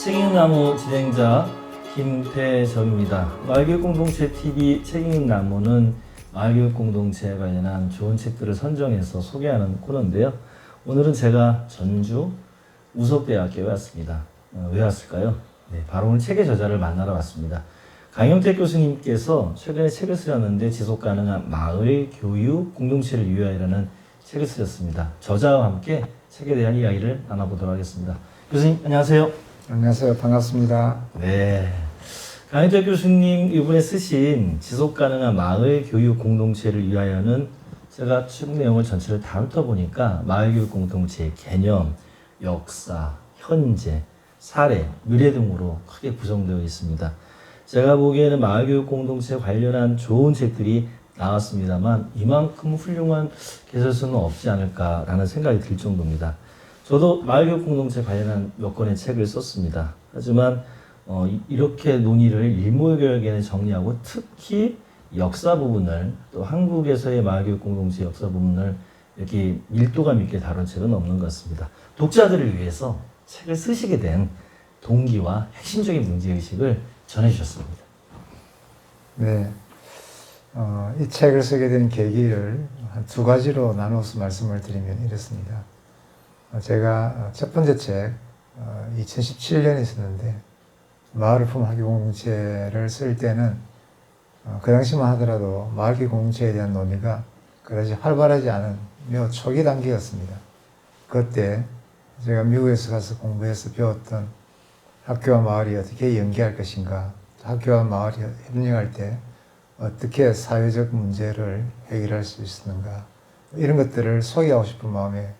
책임나무 진행자 김태정입니다. 마을교육공동체 TV 책임나무는 마을교육 공동체에 관련한 좋은 책들을 선정해서 소개하는 코너인데요. 오늘은 제가 전주 우석대학교에 왔습니다. 어, 왜 왔을까요? 네, 바로 오늘 책의 저자를 만나러 왔습니다. 강영택 교수님께서 최근에 책을 쓰셨는데 지속 가능한 마을 교육 공동체를 위하여라는 책을 쓰셨습니다. 저자와 함께 책에 대한 이야기를 나눠보도록 하겠습니다. 교수님 안녕하세요. 안녕하세요. 반갑습니다. 네. 강현택 교수님 이번에 쓰신 지속 가능한 마을 교육 공동체를 위하여는 제가 책 내용을 전체를 다 훑어보니까 마을 교육 공동체의 개념, 역사, 현재, 사례, 미래 등으로 크게 구성되어 있습니다. 제가 보기에는 마을 교육 공동체 관련한 좋은 책들이 나왔습니다만 이만큼 훌륭한 개설수는 없지 않을까라는 생각이 들 정도입니다. 저도 마을교육 공동체 관련한 몇 권의 책을 썼습니다. 하지만 어, 이- 이렇게 논의를 일목요연하게 정리하고 특히 역사 부분을 또 한국에서의 마을교육 공동체 역사 부분을 이렇게 밀도감 있게 다룬 책은 없는 것 같습니다. 독자들을 위해서 책을 쓰시게 된 동기와 핵심적인 문제의식을 전해주셨습니다. 네. 어, 이 책을 쓰게 된 계기를 한두 가지로 나눠서 말씀을 드리면 이렇습니다. 어, 제가 어, 첫 번째 책, 어, 2017년에 썼는데, 마을 품 학교 공동체를 쓸 때는, 어, 그 당시만 하더라도 마을 교 공동체에 대한 논의가 그다지 활발하지 않은 매우 초기 단계였습니다. 그때 제가 미국에서 가서 공부해서 배웠던 학교와 마을이 어떻게 연계할 것인가, 학교와 마을이 협력할 때 어떻게 사회적 문제를 해결할 수 있었는가, 이런 것들을 소개하고 싶은 마음에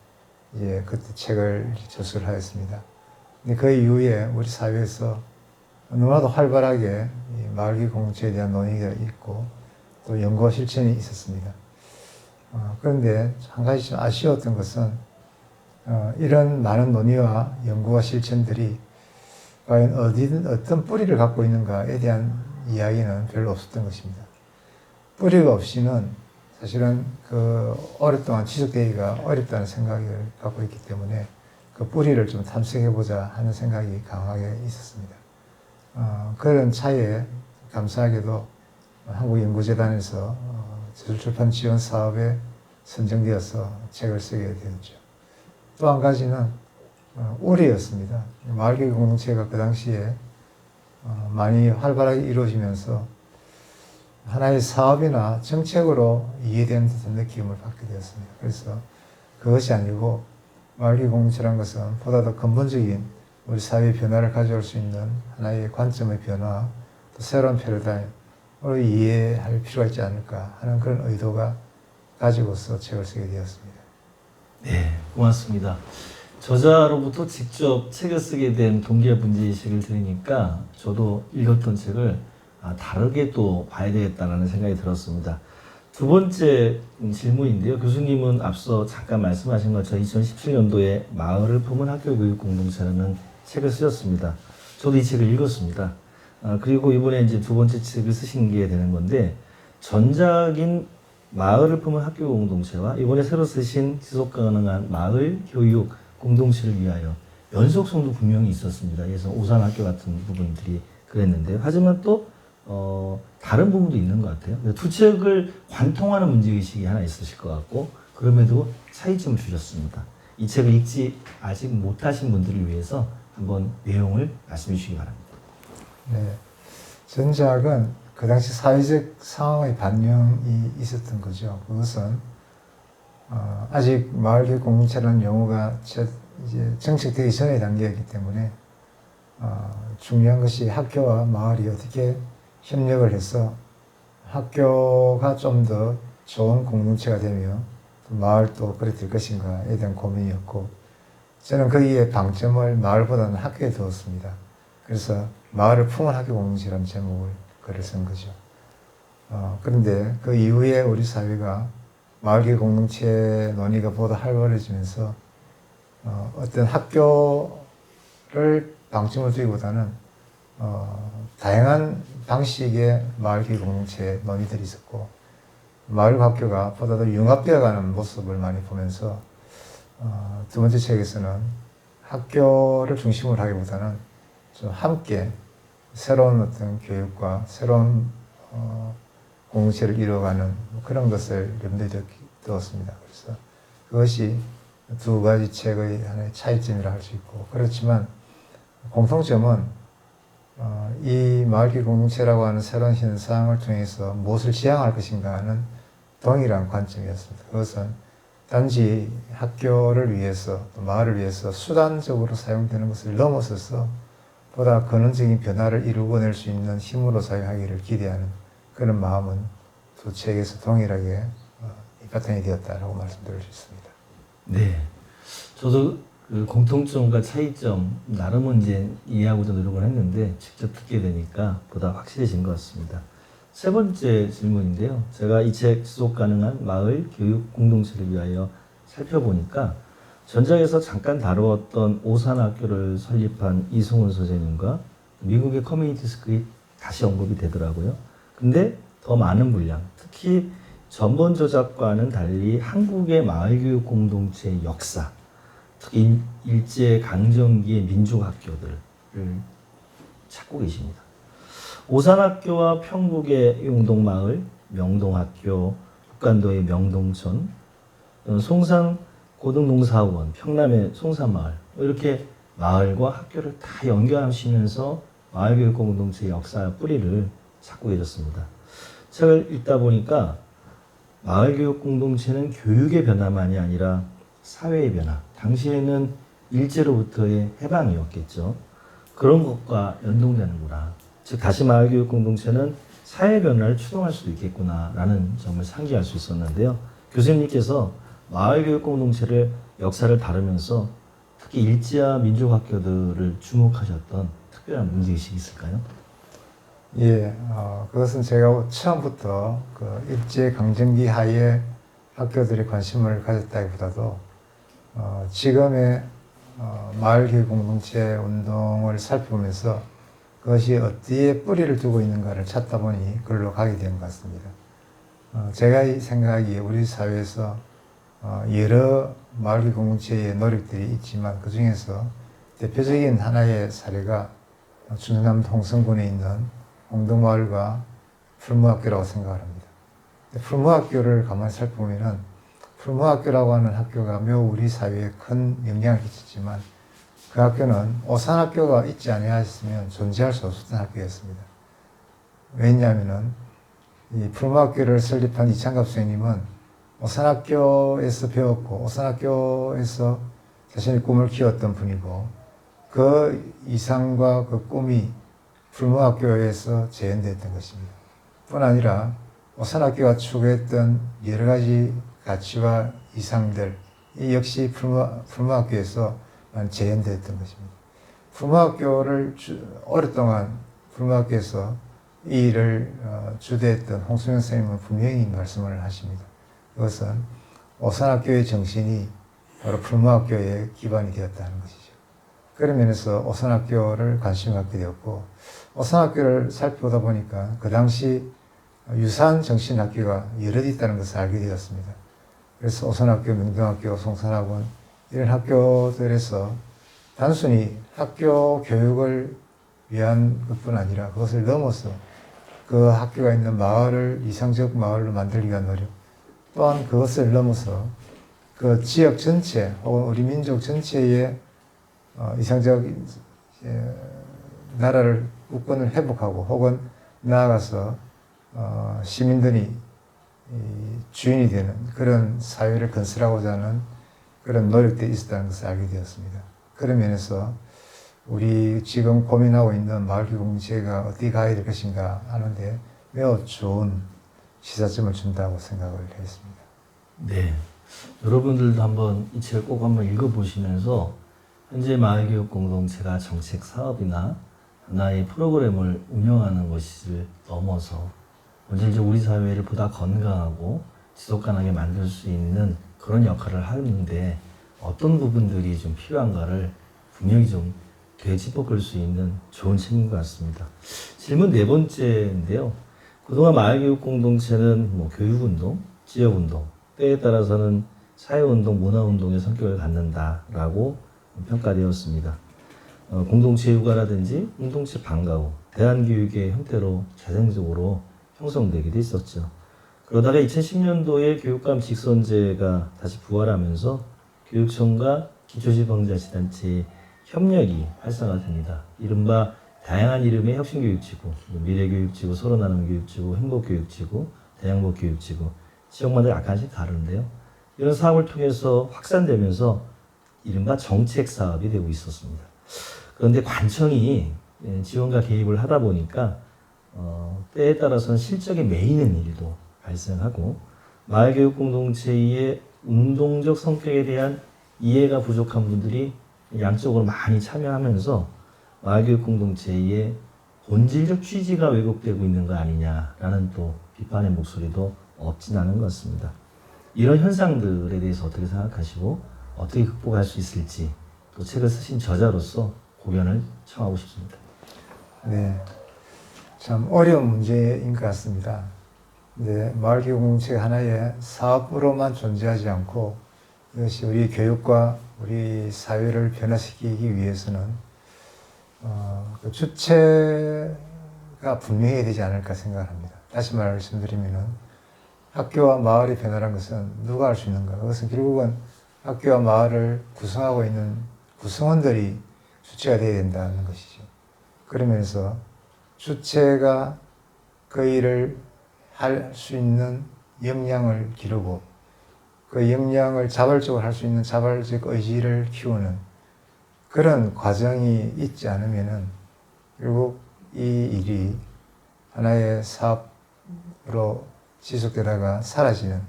이제 그때 책을 저술을 하였습니다. 그 이후에 우리 사회에서 너무나도 활발하게 이 마을기 공동체에 대한 논의가 있고 또 연구와 실천이 있었습니다. 어, 그런데 한 가지 좀 아쉬웠던 것은 어, 이런 많은 논의와 연구와 실천들이 과연 어디든 어떤 뿌리를 갖고 있는가에 대한 이야기는 별로 없었던 것입니다. 뿌리가 없이는 사실은 그 오랫동안 지속되기가 어렵다는 생각을 갖고 있기 때문에 그 뿌리를 좀 탐색해보자 하는 생각이 강하게 있었습니다. 어, 그런 차에 감사하게도 한국연구재단에서 어, 저출판 지원 사업에 선정되어서 책을 쓰게 되었죠. 또 한 가지는 어, 올해였습니다. 마을교육 공동체가 그 당시에 어, 많이 활발하게 이루어지면서 하나의 사업이나 정책으로 이해되는 듯한 느낌을 받게 되었습니다. 그래서 그것이 아니고 마을교육 공동체란 것은 보다 더 근본적인 우리 사회 변화를 가져올 수 있는 하나의 관점의 변화, 또 새로운 패러다임으로 이해할 필요가 있지 않을까 하는 그런 의도가 가지고서 책을 쓰게 되었습니다. 네, 고맙습니다. 저자로부터 직접 책을 쓰게 된 동기와 문제의식을 들으니까 저도 읽었던 책을 아, 다르게 또 봐야 되겠다는 생각이 들었습니다. 두 번째 음, 질문인데요. 교수님은 앞서 잠깐 말씀하신 것처럼 2017년도에 마을을 품은 학교 교육 공동체라는 책을 쓰셨습니다. 저도 이 책을 읽었습니다. 아, 그리고 이번에 이제 두 번째 책을 쓰신 게 되는 건데 전작인 마을을 품은 학교 공동체와 이번에 새로 쓰신 지속 가능한 마을 교육 공동체를 위하여 연속성도 분명히 있었습니다. 그래서 오산학교 같은 부분들이 그랬는데요. 하지만 또 어, 다른 부분도 있는 것 같아요. 두 책을 관통하는 문제의식이 하나 있으실 것 같고, 그럼에도 차이점을 주셨습니다. 이 책을 읽지 아직 못하신 분들을 위해서 한번 내용을 말씀해 주시기 바랍니다. 네. 전작은 그 당시 사회적 상황의 반영이 있었던 거죠. 그것은 어, 아직 마을교육 공동체라는 용어가 첫 이제 정책되기 전의 단계였기 때문에 어, 중요한 것이 학교와 마을이 어떻게 협력을 해서 학교가 좀 더 좋은 공동체가 되며 또 마을도 그래 될 것인가에 대한 고민이었고 저는 거기에 방점을 마을보다는 학교에 두었습니다. 그래서 마을을 품은 학교 공동체라는 제목을 글을 쓴 거죠. 어, 그런데 그 이후에 우리 사회가 마을계 공동체 논의가 보다 활발해지면서 어, 어떤 학교를 방점을 두기보다는 어, 다양한 방식의 마을계 공동체 논의들이 있었고 마을 학교가 보다 더 융합되어가는 모습을 많이 보면서 어, 두 번째 책에서는 학교를 중심으로 하기보다는 좀 함께 새로운 어떤 교육과 새로운 어, 공동체를 이루어가는 뭐 그런 것을 염두에 두었습니다. 그래서 그것이 두 가지 책의 하나의 차이점이라 할 수 있고 그렇지만 공통점은 어, 이 마을길 공동체라고 하는 새로운 현상을 통해서 무엇을 지향할 것인가 하는 동일한 관점이었습니다. 그것은 단지 학교를 위해서 또 마을을 위해서 수단적으로 사용되는 것을 넘어서서 보다 근원적인 변화를 이루어낼 수 있는 힘으로 사용하기를 기대하는 그런 마음은 두 책에서 동일하게 어, 바탕이 되었다라고 말씀드릴 수 있습니다. 네. 저도 그 공통점과 차이점 나름은 이제 이해하고자 노력을 했는데 직접 듣게 되니까 보다 확실해진 것 같습니다. 세 번째 질문인데요. 제가 이 책 지속 가능한 마을 교육 공동체를 위하여 살펴보니까 전장에서 잠깐 다루었던 오산학교를 설립한 이승훈 선생님과 미국의 커뮤니티 스크립 다시 언급이 되더라고요. 근데 더 많은 분량, 특히 전본 저작과는 달리 한국의 마을 교육 공동체의 역사, 특히 일제 강점기의 민족학교들을 찾고 계십니다. 오산학교와 평북의 용동마을, 명동학교, 북간도의 명동촌, 어, 송산 고등농사원, 평남의 송산마을 뭐 이렇게 마을과 학교를 다 연결하시면서 마을교육 공동체의 역사 뿌리를 찾고 계셨습니다. 책을 읽다 보니까 마을교육 공동체는 교육의 변화만이 아니라 사회의 변화, 당시에는 일제로부터의 해방이었겠죠. 그런 것과 연동되는구나. 즉 다시 마을 교육 공동체는 사회 변화를 추동할 수도 있겠구나라는 점을 상기할 수 있었는데요. 교수님께서 마을 교육 공동체를 역사를 다루면서 특히 일제와 민족 학교들을 주목하셨던 특별한 문제의식이 있을까요? 예, 어, 그것은 제가 처음부터 그 일제 강점기 하에 학교들이 관심을 가졌다기보다도 어, 지금의 어, 마을교육 공동체 운동을 살펴보면서 그것이 어디에 뿌리를 두고 있는가를 찾다 보니 그걸로 가게 된 것 같습니다. 어, 제가 이 생각하기에 우리 사회에서 어, 여러 마을교육 공동체의 노력들이 있지만 그 중에서 대표적인 하나의 사례가 충남 홍성군에 있는 홍동마을과 풀무학교라고 생각을 합니다. 풀무학교를 가만히 살펴보면은 풀무학교라고 하는 학교가 매우 우리 사회에 큰 영향을 끼쳤지만 그 학교는 오산학교가 있지 아니하였으면 존재할 수 없었던 학교였습니다. 왜냐하면은 이 풀무학교를 설립한 이창갑 선생님은 오산학교에서 배웠고 오산학교에서 자신의 꿈을 키웠던 분이고 그 이상과 그 꿈이 불모학교에서 재현됐던 것입니다. 뿐 아니라 오산학교가 추구했던 여러 가지 가치와 이상들 이 역시 불모, 불모학교에서 재현됐던 것입니다. 불모학교를 주, 오랫동안 불모학교에서 이 일을 어, 주도했던 홍수영 선생님은 분명히 말씀을 하십니다. 그것은 오산학교의 정신이 바로 불모학교의 기반이 되었다는 것이죠. 그런 면에서 오산학교를 관심 갖게 되었고 오산학교를 살펴보다 보니까 그 당시 유사한 정신학교가 여러 있다는 것을 알게 되었습니다. 그래서 오산학교, 명동학교, 송산학원 이런 학교들에서 단순히 학교 교육을 위한 것뿐 아니라 그것을 넘어서 그 학교가 있는 마을을 이상적 마을로 만들기 위한 노력 또한 그것을 넘어서 그 지역 전체 혹은 우리 민족 전체의 어, 이상적인 예, 나라를 국권을 회복하고 혹은 나아가서 어, 시민들이 이 주인이 되는 그런 사회를 건설하고자 하는 그런 노력들이 있었다는 것을 알게 되었습니다. 그런 면에서 우리 지금 고민하고 있는 마을교육 공동체가 어떻게 가야 될 것인가 하는데 매우 좋은 시사점을 준다고 생각을 했습니다. 네. 여러분들도 한번 이 책을 꼭 한번 읽어보시면서 현재 마을교육 공동체가 정책 사업이나 하나의 프로그램을 운영하는 것을 넘어서 본질적 우리 사회를 보다 건강하고 지속 가능하게 만들 수 있는 그런 역할을 하는데 어떤 부분들이 좀 필요한가를 분명히 좀 되짚어 볼 수 있는 좋은 책인 것 같습니다. 질문 네 번째인데요. 그동안 마을교육 공동체는 뭐 교육운동, 지역운동, 때에 따라서는 사회운동, 문화운동의 성격을 갖는다라고 평가되었습니다. 어, 공동체 육아라든지 공동체 방과후, 대안교육의 형태로 재생적으로 형성되기도 했었죠. 그러다가 2010년도에 교육감 직선제가 다시 부활하면서 교육청과 기초지방자치단체의 협력이 활성화됩니다. 이른바 다양한 이름의 혁신교육지구, 미래교육지구, 서로나눔교육지구, 행복교육지구, 대양복교육지구, 지역마다 약간씩 다른데요. 이런 사업을 통해서 확산되면서 이른바 정책 사업이 되고 있었습니다. 그런데 관청이 예, 지원과 개입을 하다 보니까 어, 때에 따라서는 실적에 매이는 일도 발생하고 마을교육 공동체의 운동적 성격에 대한 이해가 부족한 분들이 양쪽으로 많이 참여하면서 마을교육 공동체의 본질적 취지가 왜곡되고 있는 거 아니냐라는 또 비판의 목소리도 없진 않은 것 같습니다. 이런 현상들에 대해서 어떻게 생각하시고 어떻게 극복할 수 있을지 또 책을 쓰신 저자로서 고견을 청하고 싶습니다. 네. 참 어려운 문제인 것 같습니다. 네, 마을교육 공동체가 하나의 사업으로만 존재하지 않고 이것이 우리 교육과 우리 사회를 변화시키기 위해서는 어, 그 주체가 분명해야 되지 않을까 생각합니다. 다시 말씀드리면은 학교와 마을의 변화란 것은 누가 할 수 있는가? 그것은 결국은 학교와 마을을 구성하고 있는 구성원들이 주체가 되어야 된다는 것이죠. 그러면서 주체가 그 일을 할 수 있는 역량을 기르고 그 역량을 자발적으로 할 수 있는 자발적 의지를 키우는 그런 과정이 있지 않으면은 결국 이 일이 하나의 사업으로 지속되다가 사라지는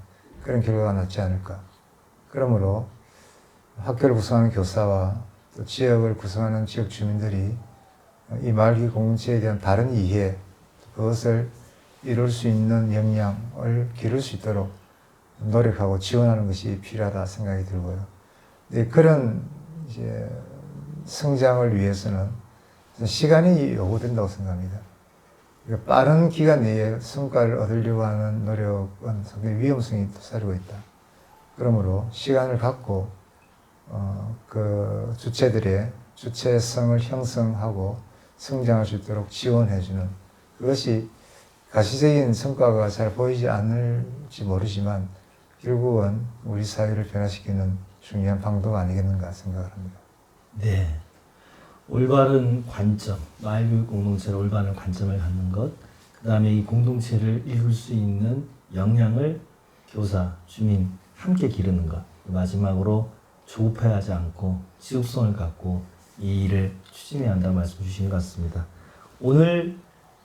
그런 결과가 났지 않을까. 그러므로 학교를 구성하는 교사와 또 지역을 구성하는 지역 주민들이 이 마을기 공동체에 대한 다른 이해, 그것을 이룰 수 있는 역량을 기를 수 있도록 노력하고 지원하는 것이 필요하다 생각이 들고요. 네, 그런 이제 성장을 위해서는 시간이 요구된다고 생각합니다. 그러니까 빠른 기간 내에 성과를 얻으려고 하는 노력은 상당히 위험성이 사리고 있다. 그러므로 시간을 갖고 어, 그 주체들의 주체성을 형성하고 성장할 수 있도록 지원해주는 그것이 가시적인 성과가 잘 보이지 않을지 모르지만 결국은 우리 사회를 변화시키는 중요한 방도가 아니겠는가 생각을 합니다. 네. 올바른 관점, 마을교육 공동체를 올바른 관점을 갖는 것, 그 다음에 이 공동체를 이룰 수 있는 역량을 교사, 주민 함께 기르는 것. 마지막으로 조급해하지 않고 지속성을 갖고 이 일을 추진해야 한다는 말씀 주신 것 같습니다. 오늘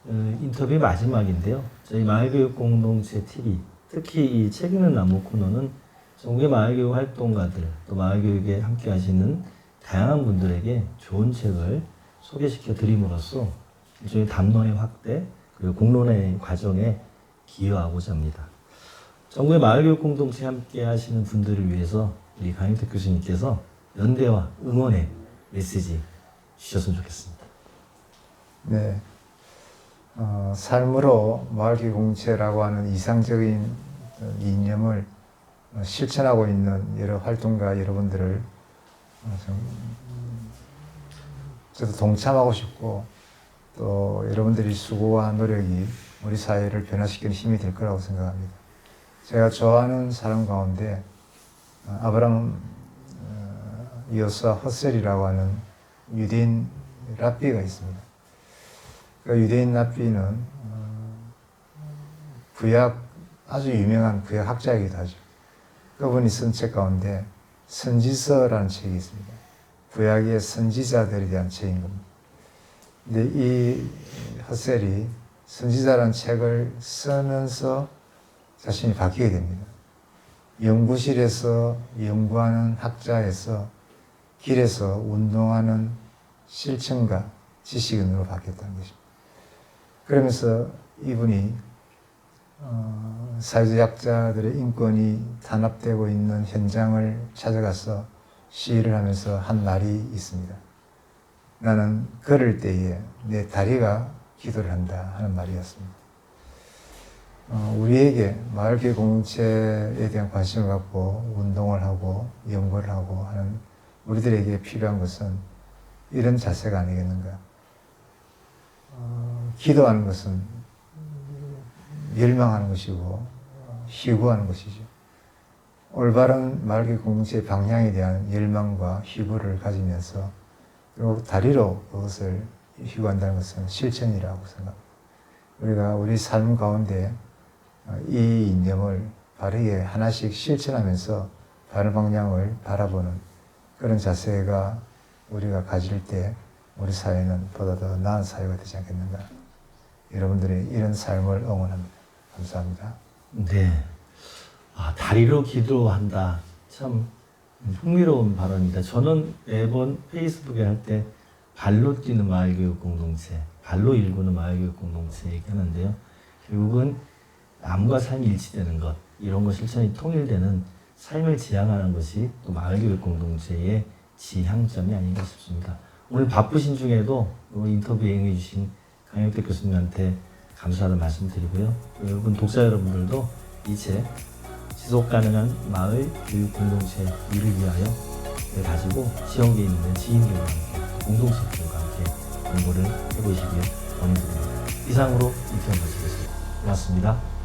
어, 인터뷰 마지막인데요. 저희 마을교육 공동체 TV, 특히 이 책 읽는 나무 코너는 전국의 마을교육 활동가들, 또 마을교육에 함께 하시는 다양한 분들에게 좋은 책을 소개시켜 드림으로써 일종의 담론의 확대, 그리고 공론의 과정에 기여하고자 합니다. 전국의 마을교육 공동체 함께 하시는 분들을 위해서 우리 강영택 교수님께서 연대와 응원의 메시지 주셨으면 좋겠습니다. 네. 어, 삶으로 마을기 공체라고 하는 이상적인 어, 이념을 어, 실천하고 있는 여러 활동가 여러분들을 어, 저도 동참하고 싶고 또 여러분들이 수고와 노력이 우리 사회를 변화시키는 힘이 될 거라고 생각합니다. 제가 좋아하는 사람 가운데 어, 아브라함 어, 여사 허셀이라고 하는 유대인 랍비가 있습니다. 그 유대인 랍비는 어, 구약 아주 유명한 구약 학자이기도 하죠. 그분이 쓴 책 가운데 선지서라는 책이 있습니다. 구약의 선지자들에 대한 책인 겁니다. 근데 이 허셀이 선지자라는 책을 쓰면서 자신이 바뀌게 됩니다. 연구실에서 연구하는 학자에서 길에서 운동하는 실천가, 지식인으로 바뀌었다는 것입니다. 그러면서 이분이 어, 사회적 약자들의 인권이 탄압되고 있는 현장을 찾아가서 시위를 하면서 한 말이 있습니다. 나는 걸을 때에 내 다리가 기도를 한다 하는 말이었습니다. 어, 우리에게 마을교육 공동체에 대한 관심을 갖고 운동을 하고 연구를 하고 하는 우리들에게 필요한 것은 이런 자세가 아니겠는가. 어, 기도하는 것은 열망하는 것이고 어, 희구하는 것이죠. 올바른 말기 공동체의 방향에 대한 열망과 희구를 가지면서 그리고 다리로 그것을 희구한다는 것은 실천이라고 생각합니다. 우리가 우리 삶 가운데 어, 이 이념을 바르게 하나씩 실천하면서 바른 방향을 바라보는 그런 자세가 우리가 가질 때 우리 사회는 보다 더 나은 사회가 되지 않겠는가. 여러분들의 이런 삶을 응원합니다. 감사합니다. 네. 아, 다리로 기도한다. 참 흥미로운 발언입니다. 저는 매번 페이스북에 할 때 발로 뛰는 마을교육 공동체, 발로 일구는 마을교육 공동체 얘기하는데요. 결국은 남과 삶이 일치되는 것, 이런 거 실천이 통일되는 삶을 지향하는 것이 또 마을교육 공동체의 지향점이 아닌가 싶습니다. 오늘 바쁘신 중에도 이 인터뷰에 응해주신 강영택 교수님한테 감사하다는 말씀 드리고요. 여러분 독자 여러분들도 이 책 지속 가능한 마을 교육 공동체 일을 위하여 를 가지고 지역에 있는 지인들과 함께 공동체들과 함께 공부를 해보시길 권유드립니다. 이상으로 인터뷰 마치겠습니다. 고맙습니다.